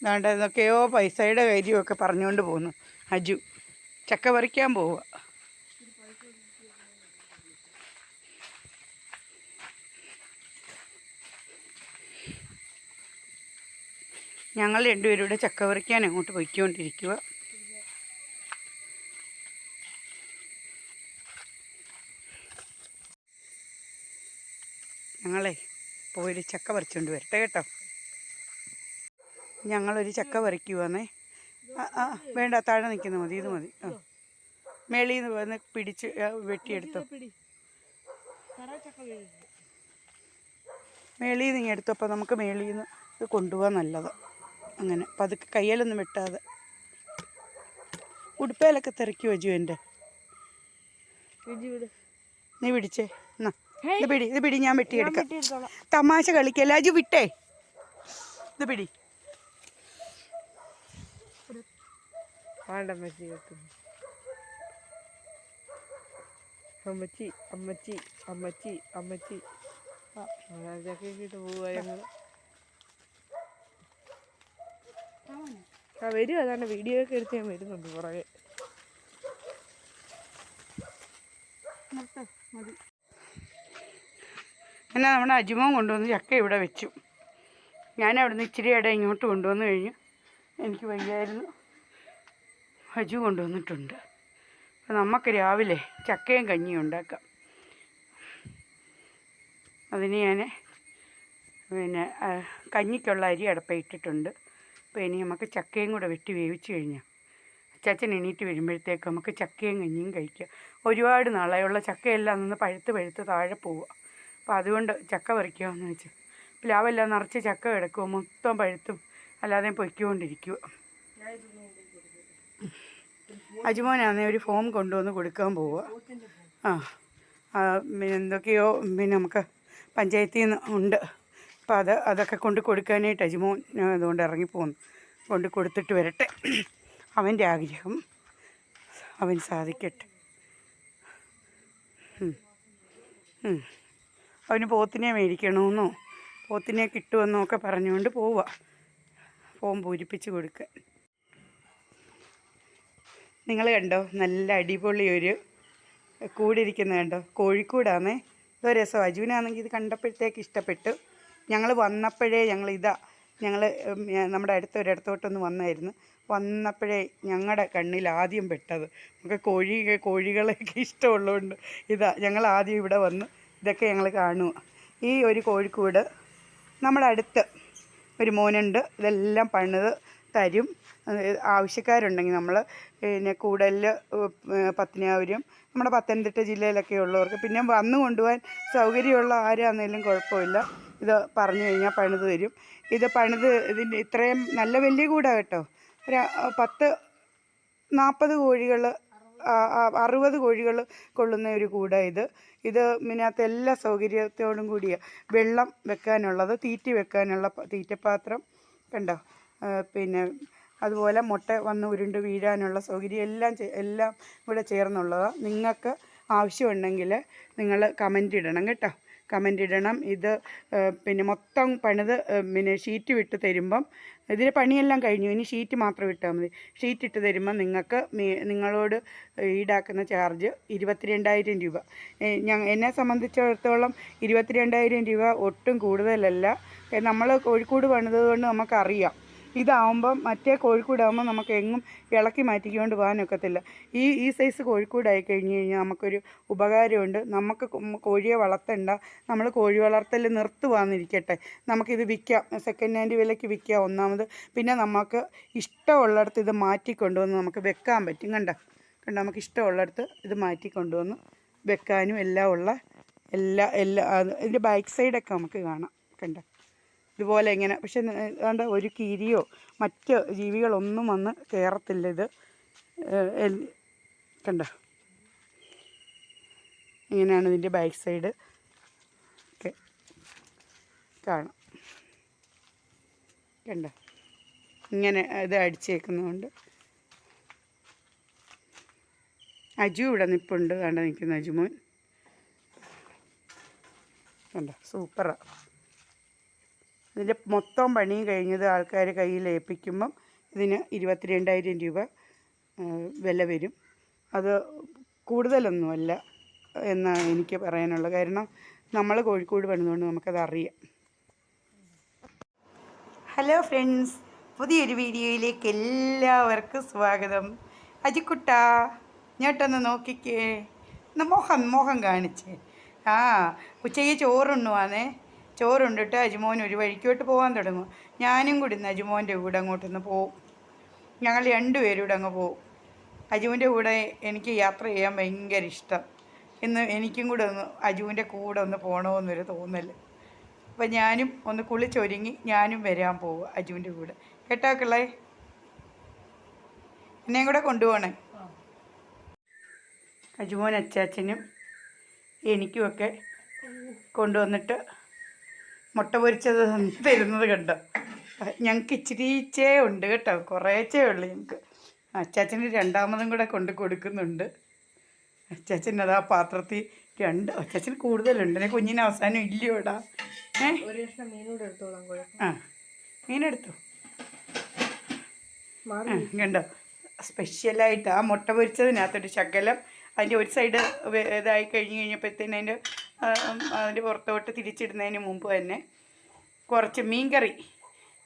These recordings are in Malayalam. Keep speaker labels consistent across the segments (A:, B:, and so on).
A: ദാണ്ട് എന്തൊക്കെയോ പൈസയുടെ കാര്യമൊക്കെ പറഞ്ഞുകൊണ്ട് പോകുന്നു അജു ചക്ക പറിക്കാൻ പോവുക. ഞങ്ങൾ രണ്ടുപേരും ഇവിടെ ചക്ക പറിക്കാൻ അങ്ങോട്ട് പൊയ്ക്കൊണ്ടിരിക്കുക ഞങ്ങളെ പോയിട്ട് ചക്ക പറിച്ചുകൊണ്ട് വരട്ടെ കേട്ടോ. ഞങ്ങളൊരു ചക്ക പറിക്കുവാന്നേ. ആ ആ വേണ്ട താഴെ നിൽക്കുന്ന മതി ഇത് മതി. ആ. മേളിൽ നിന്ന് വന്ന് പിടിച്ച് വെട്ടിയെടുത്തു. മേളിൽ നിന്ന് ഇങ്ങ് എടുത്തു അപ്പോൾ നമുക്ക് മേളിൽ നിന്ന് ഇത് കൊണ്ടുപോകാൻ നല്ലത്. അങ്ങനെ പതുക്കെ കയ്യിലൊന്നും വെട്ടാതെ. ഉടുപ്പയിലൊക്കെ തിരക്കി വച്ചു എന്റെ നീ പിടിച്ചേ. എന്നാ ഇത് പിടി ഇത് പിടി ഞാൻ വെട്ടിയെടുക്കാം. തമാശ കളിക്കല്ലേ അജു വിട്ടേ. ഇത് പിടി.
B: വേണ്ട അമ്മച്ചി അമ്മച്ചി അമ്മച്ചി അമ്മച്ചി അമ്മച്ചി. ചക്കയിട്ട് പോവുക ഞങ്ങൾ ആ വരും അതാണ് വീഡിയോ ഒക്കെ എടുത്ത് ഞാൻ വരുന്നുണ്ട് പുറകെ.
A: എന്നാ നമ്മുടെ അജിമോൻ കൊണ്ടുവന്ന് ചക്ക ഇവിടെ വെച്ചു. ഞാൻ അവിടുന്ന് ഇച്ചിരി ഇട ഇങ്ങോട്ട് കൊണ്ടുവന്ന് കഴിഞ്ഞു. എനിക്ക് വയ്യായിരുന്നു. അജു കൊണ്ടുവന്നിട്ടുണ്ട്. അപ്പം നമുക്ക് രാവിലെ ചക്കയും കഞ്ഞിയും ഉണ്ടാക്കാം. അതിന് ഞാൻ പിന്നെ കഞ്ഞിക്കുള്ള അരി അടപ്പ ഇട്ടിട്ടുണ്ട്. അപ്പോൾ ഇനി നമുക്ക് ചക്കയും കൂടെ വെട്ടി വേവിച്ച് കഴിഞ്ഞാൽ അച്ചാച്ചൻ എണീറ്റ് വരുമ്പോഴത്തേക്ക് നമുക്ക് ചക്കയും കഞ്ഞിയും കഴിക്കാം. ഒരുപാട് നാളായുള്ള ചക്കയെല്ലാം നിന്ന് പഴുത്ത് പഴുത്ത് താഴെ പോവുക. അപ്പോൾ അതുകൊണ്ട് ചക്ക പറിക്കാമെന്ന് വെച്ച് പ്ലാവെല്ലാം നിറച്ച് ചക്ക കിടക്കുമോ മൊത്തം പഴുത്തും അല്ലാതെ പൊയ്ക്കൊണ്ടിരിക്കുക അജുമോനാന്നേ ഒരു ഫോം കൊണ്ടുവന്ന് കൊടുക്കാൻ പോവുക ആ പിന്നെ എന്തൊക്കെയോ പിന്നെ നമുക്ക് പഞ്ചായത്തിൽ നിന്ന് ഉണ്ട്. അപ്പോൾ അത് അതൊക്കെ കൊണ്ട് കൊടുക്കാനായിട്ട് അജുമോൻ അതുകൊണ്ട് ഇറങ്ങിപ്പോന്നു കൊണ്ട് കൊടുത്തിട്ട് വരട്ടെ. അവന്റെ ആഗ്രഹം അവൻ സാധിക്കട്ടെ. അവന് പോത്തിനെ മേടിക്കണമെന്നോ പോത്തിനെ കിട്ടുമെന്നോ ഒക്കെ പറഞ്ഞുകൊണ്ട് പോവുക ഫോം പൂരിപ്പിച്ച് കൊടുക്കാൻ. നിങ്ങൾ കണ്ടോ? നല്ല അടിപൊളി ഒരു കൂടിരിക്കുന്നത് കണ്ടോ? കോഴിക്കൂടാന്നേ ഇതോ രസം. അജുവിനാണെങ്കിൽ ഇത് കണ്ടപ്പോഴത്തേക്ക് ഇഷ്ടപ്പെട്ടു. ഞങ്ങൾ വന്നപ്പോഴേ ഞങ്ങൾ ഇതാ ഞങ്ങൾ നമ്മുടെ അടുത്ത ഒരിടത്തോട്ടൊന്ന് വന്നായിരുന്നു. വന്നപ്പോഴേ ഞങ്ങളുടെ കണ്ണിൽ ആദ്യം പെട്ടത്. നമുക്ക് കോഴി കോഴികളെയൊക്കെ ഇഷ്ടമുള്ളതുകൊണ്ട് ഇതാ ഞങ്ങൾ ആദ്യം ഇവിടെ വന്ന്. ഇതൊക്കെ ഞങ്ങൾ കാണുക. ഈ ഒരു കോഴിക്കൂട് നമ്മുടെ അടുത്ത് ഒരു മോനുണ്ട്. ഇതെല്ലാം പണിത് തരും. ആവശ്യക്കാരുണ്ടെങ്കിൽ നമ്മൾ പിന്നെ കൂടുതൽ പത്തനാപുരം നമ്മുടെ പത്തനംതിട്ട ജില്ലയിലൊക്കെ ഉള്ളവർക്ക് പിന്നെ വന്നു കൊണ്ടുപോകാൻ സൗകര്യമുള്ള ആരാന്നേലും കുഴപ്പമില്ല. ഇത് പറഞ്ഞു കഴിഞ്ഞാൽ പണിത് തരും. ഇത് പണിത് ഇതിന്റെ ഇത്രയും നല്ല വലിയ കൂടാ കേട്ടോ. ഒരു പത്ത് നാൽപ്പത് കോഴികൾ അറുപത് കോഴികൾ കൊള്ളുന്ന ഒരു കൂട ഇത്. ഇത് ഇതിനകത്ത് എല്ലാ സൗകര്യത്തോടും കൂടിയ. വെള്ളം വെക്കാനുള്ളത് തീറ്റി വെക്കാനുള്ള തീറ്റപ്പാത്രം കണ്ടോ? പിന്നെ അതുപോലെ മുട്ട വന്ന് ഉരുണ്ട് വീഴാനുള്ള സൗകര്യം എല്ലാം എല്ലാം ഇവിടെ ചേർന്നുള്ളതാണ് നിങ്ങൾക്ക് ആവശ്യമുണ്ടെങ്കിൽ നിങ്ങൾ കമന്റ് ഇടണം കേട്ടോ. കമന്റ് ഇടണം. ഇത് പിന്നെ മൊത്തം പണിത് പിന്നെ ഷീറ്റ് വിട്ട് തരുമ്പം ഇതിന് പണിയെല്ലാം കഴിഞ്ഞു. ഇനി ഷീറ്റ് മാത്രം ഇട്ടാൽ മതി. ഷീറ്റ് ഇട്ട് തരുമ്പോൾ നിങ്ങൾക്ക് നിങ്ങളോട് ഈടാക്കുന്ന ചാർജ് ഇരുപത്തിരണ്ടായിരം രൂപ. ഞാൻ എന്നെ സംബന്ധിച്ചിടത്തോളം ഇരുപത്തിരണ്ടായിരം രൂപ ഒട്ടും കൂടുതലല്ല. നമ്മൾ കോഴിക്കോട് പണിതുകൊണ്ട് നമുക്കറിയാം. ഇതാവുമ്പം മറ്റേ കോഴിക്കൂടാകുമ്പോൾ നമുക്ക് എങ്ങും ഇളക്കി മാറ്റിക്കൊണ്ട് പോകാനൊക്കത്തില്ല. ഈ ഈ സൈസ് കോഴിക്കൂടായി കഴിഞ്ഞ് കഴിഞ്ഞാൽ നമുക്കൊരു ഉപകാരമുണ്ട്. നമുക്ക് കോഴിയെ വളർത്തണ്ട. നമ്മൾ കോഴി വളർത്തൽ നിർത്തുവാന്നിരിക്കട്ടെ. നമുക്കിത് വിൽക്കാം. സെക്കൻഡ് ഹാൻഡ് വിലയ്ക്ക് വിൽക്കാം ഒന്നാമത്. പിന്നെ നമുക്ക് ഇഷ്ടമുള്ളിടത്ത് ഇത് മാറ്റിക്കൊണ്ടുവന്ന് നമുക്ക് വെക്കാൻ പറ്റും. കണ്ട? കണ്ട? നമുക്ക് ഇഷ്ടമുള്ളിടത്ത് ഇത് മാറ്റിക്കൊണ്ടുവന്ന് വെക്കാനും എല്ലാം ഉള്ള എല്ലാ എല്ലാ ഇതിന്റെ ബാക്ക് സൈഡൊക്കെ നമുക്ക് കാണാം. കണ്ട? ഇതുപോലെ ഇങ്ങനെ പക്ഷെ ഏതാണ്ട് ഒരു കീരിയോ മറ്റ് ജീവികളൊന്നും വന്ന് കയറത്തില്ല ഇത്. കണ്ട? ഇങ്ങനെയാണ് ഇതിന്റെ ബാക്ക് സൈഡ് ഒക്കെ കാണാം. കണ്ട? ഇങ്ങനെ ഇത് അടിച്ചേക്കുന്നതുകൊണ്ട്. അജു ഇവിടെ നിൽപ്പുണ്ട് കണ്ട? നിൽക്കുന്ന അജുമോൻ. കണ്ട? സൂപ്പറാണ് ഇതിന്റെ മൊത്തം പണിയും കഴിഞ്ഞത് ആൾക്കാർ കയ്യിൽ ഏൽപ്പിക്കുമ്പം ഇതിന് ഇരുപത്തിരണ്ടായിരം രൂപ വില വരും. അത് കൂടുതലൊന്നുമല്ല എന്നാണ് എനിക്ക് പറയാനുള്ളത്. കാരണം നമ്മൾ കോഴിക്കോട് പണിതുകൊണ്ട് നമുക്കത് അറിയാം. ഹലോ ഫ്രണ്ട്സ് പുതിയൊരു വീഡിയോയിലേക്ക് എല്ലാവർക്കും സ്വാഗതം. അജിക്കുട്ട ഞാട്ടൊന്ന് നോക്കിക്കേ. മോഹം മോഹം കാണിച്ചേ. ആ ഉച്ചയ്ക്ക് ചോറുണ്ണുവാന്നേ. ചോറുണ്ടിട്ട് അജുമോൻ ഒരു വഴിക്കോട്ട് പോകാൻ തുടങ്ങും. ഞാനും കൂടി ഇന്ന് അജുമോന്റെ കൂടെ അങ്ങോട്ടൊന്ന് പോവും. ഞങ്ങൾ രണ്ടുപേരും ഇവിടെ അങ്ങ് പോവും. അജുവിന്റെ കൂടെ എനിക്ക് യാത്ര ചെയ്യാൻ ഭയങ്കര ഇഷ്ടം. ഇന്ന് എനിക്കും കൂടെ ഒന്ന് അജുവിന്റെ കൂടെ ഒന്ന് പോകണമെന്നൊരു തോന്നൽ. അപ്പം ഞാനും ഒന്ന് കുളിച്ചൊരുങ്ങി ഞാനും വരാൻ പോവും അജുവിന്റെ കൂടെ. കേട്ടാക്കളേ എന്നെയും കൂടെ കൊണ്ടുപോകണേ? അജുമോൻ അച്ചാച്ചനും എനിക്കുമൊക്കെ കൊണ്ടുവന്നിട്ട് മുട്ട പൊരിച്ചത് തരുന്നത് കണ്ടോ? ഞങ്ങൾക്ക് ഇച്ചിരിച്ചേ ഉണ്ട് കേട്ടോ കുറേച്ചേ ഉള്ളു ഞങ്ങൾക്ക് അച്ചാച്ചന് രണ്ടാമതും കൂടെ കൊണ്ട് കൊടുക്കുന്നുണ്ട്. അച്ചാച്ചൻ അത് ആ പാത്രത്തിൽ രണ്ട് അച്ചാച്ചന് കൂടുതലുണ്ട്. എന്നെ കുഞ്ഞിന് അവസാനം ഇല്ലയോടാ. ഏ? ആ മീനെടുത്തു കണ്ടോ? സ്പെഷ്യലായിട്ട് ആ മുട്ട പൊരിച്ചതിനകത്തൊരു ശകലം അതിന്റെ ഒരു സൈഡ് ഇതായി കഴിഞ്ഞ് കഴിഞ്ഞപ്പോഴത്തേന് അതിന്റെ അതിന്റെ പുറത്തോട്ട് തിരിച്ചിടുന്നതിന് മുമ്പ് തന്നെ കുറച്ച് മീൻകറി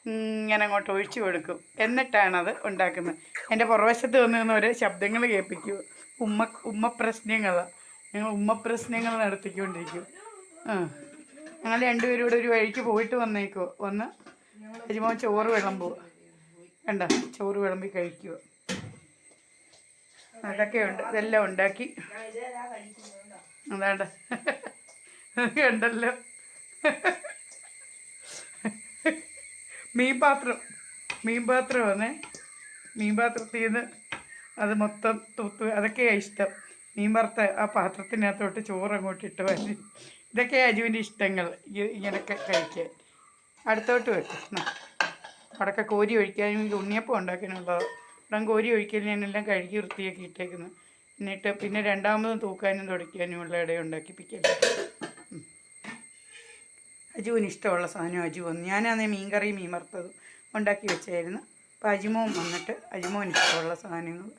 A: ഇങ്ങനെ അങ്ങോട്ട് ഒഴിച്ചു കൊടുക്കും. എന്നിട്ടാണത് ഉണ്ടാക്കുന്നത്. എന്റെ പുറവശത്ത് വന്നു നിന്ന് ഓരോ ശബ്ദങ്ങൾ കേൾപ്പിക്കും. ഉമ്മ ഉമ്മ പ്രശ്നങ്ങളാണ് ഞങ്ങൾ ഉമ്മ പ്രശ്നങ്ങൾ നടത്തിക്കൊണ്ടിരിക്കും. ആ ഞങ്ങൾ രണ്ടുപേരും കൂടെ ഒരു വഴിക്ക് പോയിട്ട് വന്നേക്കുമോ വന്ന് അജിമോ ചോറ് വിളമ്പുക കണ്ട? ചോറ് വിളമ്പി കഴിക്കുക അതൊക്കെയുണ്ട്. ഇതെല്ലാം ഉണ്ടാക്കി. അതാണ്ട്. കണ്ടല്ലോ. മീൻ പാത്രം മീൻ പാത്രം വന്നേ മീൻ പാത്രത്തിൽ നിന്ന് അത് മൊത്തം തൂത്ത് അതൊക്കെയാണ് ഇഷ്ടം. മീൻ വറുത്ത ആ പാത്രത്തിനകത്തോട്ട് ചോറ് അങ്ങോട്ട് ഇട്ട് വരും ഇതൊക്കെയാണ് അജുവിന്റെ ഇഷ്ടങ്ങൾ ഇങ്ങനെയൊക്കെ കഴിക്കാൻ. അടുത്തോട്ട് വെക്കും. അവിടെയൊക്കെ കോരി ഒഴിക്കാനും ഉണ്ണിയപ്പം ഉണ്ടാക്കാനുള്ളത്. ഇവിടെ കോരി ഒഴിക്കാൻ ഞാനെല്ലാം കഴുകി വൃത്തിയാക്കി ഇട്ടേക്കുന്നു. എന്നിട്ട് പിന്നെ രണ്ടാമതും തൂക്കാനും തുടയ്ക്കാനും ഉള്ള ഇട ഉണ്ടാക്കിപ്പിക്കൽ. അജുവിന് ഇഷ്ടമുള്ള സാധനം അജു വന്നു. ഞാനാണെ മീൻ കറി മീൻ വറുത്തതും ഉണ്ടാക്കി വെച്ചായിരുന്നു. അപ്പോൾ അജിമോൻ വന്നിട്ട് അജിമോൻ ഇഷ്ടമുള്ള സാധനങ്ങൾ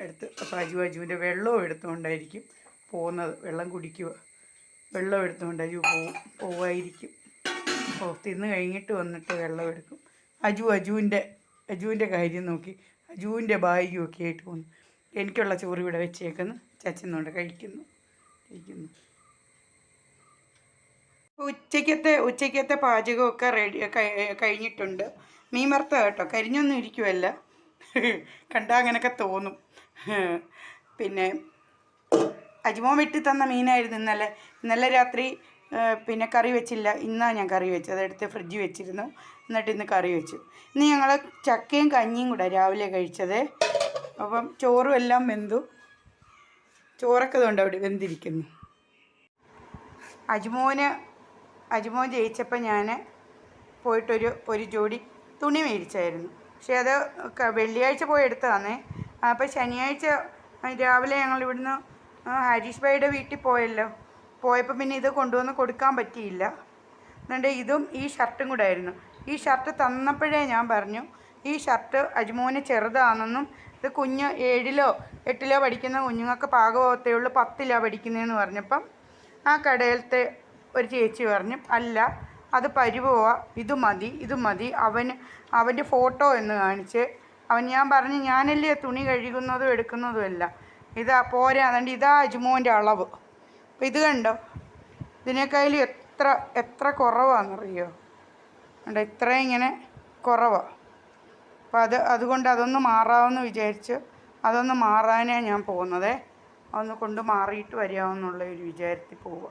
A: എടുത്ത് അപ്പോൾ അജു അജുവിന്റെ വെള്ളവും എടുത്തുകൊണ്ടായിരിക്കും പോകുന്നത്. വെള്ളം കുടിക്കുക. വെള്ളം എടുത്തുകൊണ്ട് അജു പോവും പോവായിരിക്കും. ഓ തിന്ന് കഴിഞ്ഞിട്ട് വന്നിട്ട് വെള്ളം എടുക്കും. അജു അജുവിന്റെ അജുവിന്റെ കാര്യം നോക്കി. അജുവിന്റെ ബാഗും ഒക്കെ ആയിട്ട് പോകുന്നു എനിക്കുള്ള ചോറ് ഇവിടെ വെച്ചേക്കുന്നു. ചച്ചന്നുകൊണ്ട് കഴിക്കുന്നു. കഴിക്കുന്നു. ഉച്ചയ്ക്കത്തെ ഉച്ചയ്ക്കത്തെ പാചകമൊക്കെ റെഡി കഴി- കഴിഞ്ഞിട്ടുണ്ട്. മീൻ വറുത്ത കേട്ടോ. കരിഞ്ഞൊന്നും ഇരിക്കുമല്ല കണ്ടാൽ അങ്ങനെയൊക്കെ തോന്നും. പിന്നെ അജിമോൻ വെട്ടി തന്ന മീനായിരുന്നു ഇന്നലെ. ഇന്നലെ രാത്രി പിന്നെ കറി വെച്ചില്ല. ഇന്നാണ് ഞാൻ കറി വെച്ചത്. അതെടുത്ത് ഫ്രിഡ്ജ് വെച്ചിരുന്നു. എന്നിട്ട് ഇന്ന് കറി വെച്ചു. ഇന്ന് ഞങ്ങൾ ചക്കയും കഞ്ഞിയും കൂടെ രാവിലെ കഴിച്ചത്. അപ്പം ചോറും എല്ലാം വെന്തു. ചോറൊക്കെ അതുകൊണ്ട് അവിടെ വെന്തിരിക്കുന്നു. അജ്മോന് അജ്മോൻ ജയിച്ചപ്പോൾ ഞാൻ പോയിട്ടൊരു ഒരു ജോഡി തുണി മേടിച്ചായിരുന്നു. പക്ഷേ അത് വെള്ളിയാഴ്ച പോയി എടുത്തതാണേ അപ്പോൾ ശനിയാഴ്ച രാവിലെ ഞങ്ങൾ ഇവിടുന്ന് ഹരീഷ് ഭായിയുടെ വീട്ടിൽ പോയല്ലോ. പോയപ്പോൾ പിന്നെ ഇത് കൊണ്ടുവന്ന് കൊടുക്കാൻ പറ്റിയില്ല. എന്നിട്ട് ഇതും ഈ ഷർട്ടും കൂടെ ആയിരുന്നു. ഈ ഷർട്ട് തന്നപ്പോഴേ ഞാൻ പറഞ്ഞു ഈ ഷർട്ട് അജ്മോന് ചെറുതാണെന്നും ഇത് കുഞ്ഞ് ഏഴിലോ എട്ടിലോ പഠിക്കുന്ന കുഞ്ഞുങ്ങൾക്ക് പാകപോകത്തേ ഉള്ളൂ പത്തിലോ പഠിക്കുന്നതെന്ന് പറഞ്ഞപ്പം ആ കടയിലത്തെ ഒരു ചേച്ചി പറഞ്ഞു അല്ല അത് പരുവോ ഇത് മതി ഇത് മതി അവന് അവന്റെ ഫോട്ടോ എന്ന് കാണിച്ച് അവൻ ഞാൻ പറഞ്ഞു ഞാനല്ലേ തുണി കഴുകുന്നതും എടുക്കുന്നതും അല്ല ഇതാ പോരാ അതുകൊണ്ട് ഇതാ അജ്മോന്റെ അളവ്. അപ്പം ഇത് കണ്ടോ? ഇതിനേക്കാളും എത്ര എത്ര കുറവാണെന്നറിയോ കണ്ടോ ഇത്രയും ഇങ്ങനെ കുറവാണ് അപ്പം അത് അതുകൊണ്ട് അതൊന്ന് മാറാമെന്ന് വിചാരിച്ച് അതൊന്ന് മാറാനേ ഞാൻ പോകുന്നതേ. അതൊന്ന് കൊണ്ട് മാറിയിട്ട് വരാമെന്നുള്ള ഒരു വിചാരത്തിൽ പോവുക